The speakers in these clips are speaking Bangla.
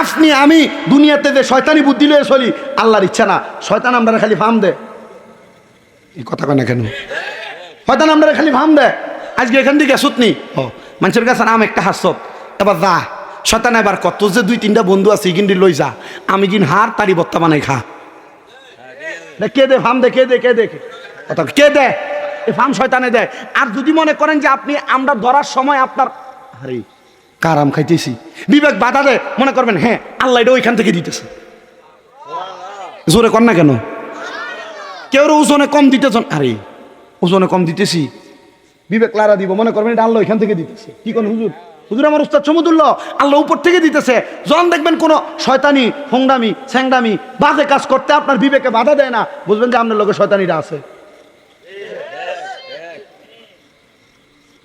আপনি আমি দুনিয়াতে যে শয়তানি বুদ্ধি লয়ে চলি, আল্লাহর ইচ্ছা না। শয়তান আমরা খালি ফার্ম দে। এই কথা কয় না কেন? শয়তান আমরা খালি ফার্ম দে। আজকে এখান থেকে সুতনি ও, মানুষের কাছে নাম একটা হাসত। এবার যা, শয়তান এবার কত যে দুই তিনটা বন্ধু আছে কিন্তু লই যা। আমি কিন হার তারি বত্তা বানাই খা। কে দে ফার্ম দে, কে দে কে দে কথা কে দে? এই ফার্ম শয়তানে দেয় আর যদি মনে করেন যে আপনি, আমরা ধরার সময় আপনার আরে কারাম খাইতেছি। বিবেক বাধা দেয়, মনে করবেন হ্যাঁ আল্লাহ এটা ওইখান থেকে দিতেছে। জোরে কর না কেন? কেউ ওজনে কম দিতেছেন আরে, ওজনে কম দিতেছি। বিবেক লারা দিব, মনে করবেন এটা আল্লাহ ওইখান থেকে দিতেছে। কি কোন হুজুর? হুজুর আমার উস্তাদ সমুদুল্লাহ, আল্লাহ উপর থেকে দিতেছে। যখন দেখবেন কোনো শয়তানি হোংদামি স্যাংদামি বাজে কাজ করতে আপনার বিবেকে বাধা দেয় না, বুঝবেন যে আপনার লোকে শয়তানিরা আছে।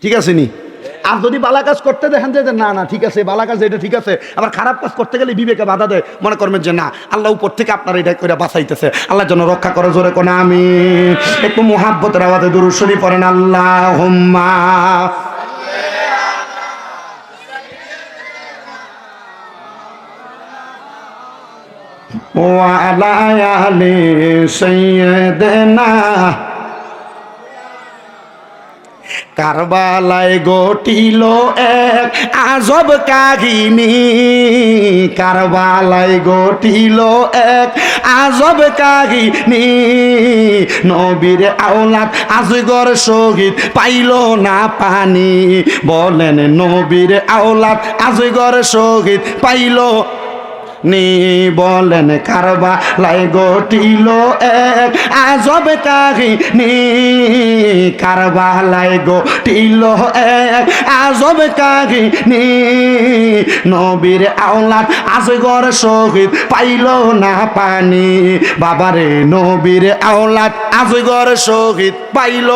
ঠিক আছে নি? আর যদি বালা কাজ করতে দেখেন যে না না ঠিক আছে বালা কাজ এটা ঠিক আছে আবার খারাপ কাজ করতে গেলে বিবেকে বাধা দেয় মনে করবেন যে না আল্লাহ উপর থেকে আপনার এটা করে বাঁচাইতেছে আল্লাহ যেন রক্ষা করে জোরে কোন আমি একটু মোহাব্বতের আওয়াজে দুরুশ্বরী পড়েন আল্লাহ হুম্মা وعلى آل سيدنا কারবালায় গটিল এক আজব কাহিনী। কারবালায় গটিল এক আজব কাহিনী। নবীর আওলাদ আজগর শহীদ পাইল না পানি। বলেন, নবীর আওলাদ আজগর শহীদ পাইল নি বলেন কারবা লাই গটিল এক আজব কাহিনী। কারবা লাই গটিল এক আজব কাহিনী। নবীর আওলাদ আজগর শহীদ পাইল না পানি। বাবারে, নবীর আওলাদ আজগর শহীদ পাইল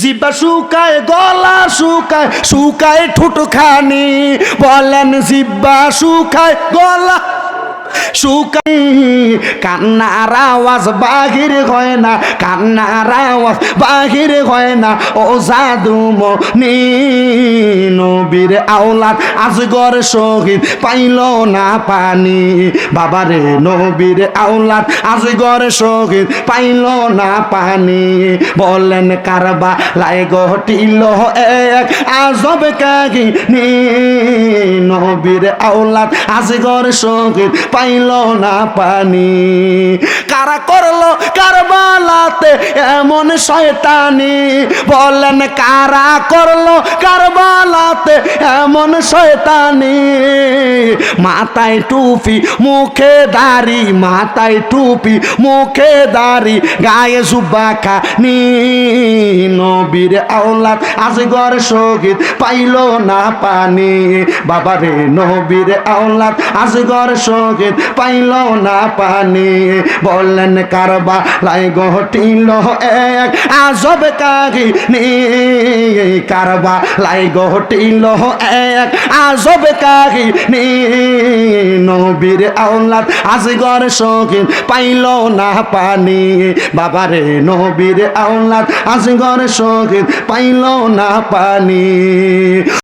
জিব্বা শুকায় গলা শুকায় শুকায় ঠুটখানি। বলেন জিব্বা শুকায় গলা শুকাই কান্নার আওয়াজ বাহির হয় না কান্নার আওয়াজ বাহির হয় না। ও জাদু মনি নবীর আওলাদ আজগর শহীদ পাইল না পানি। বাবারে নবীর আওলাদ আজগর শহীদ পাইল না পানি। বলেন কারবা লাই গটিল এক আজব কাহিনী। নবীর আওলাদ আজগর শহীদ পাইল না পানি। কারা করল কারবালাতে এমন শয়তানি? বলেন কারা করল কারবালাতে? এমন শয়তানি। মাথায় টুপি, মুখে দাড়ি, মাথায় টুপি, মুখে দাড়ি, গায়ে জুব্বা নি নবীর আওলাদ আজগর শহীদ পাইল না পানি। বাবারে নবীর আওলাদ আজগর শহীদ পাইল না পানি। বললেন কারবা লাই গটিল এক আজব কাহিনী। কারবা লাই গটিল এক আজব কাহিনী। নবীর আওলাদ আজগর শহীদ পাইল না পানি। বাবারে নবীর আওলাদ আজগর শহীদ পাইল না পানি।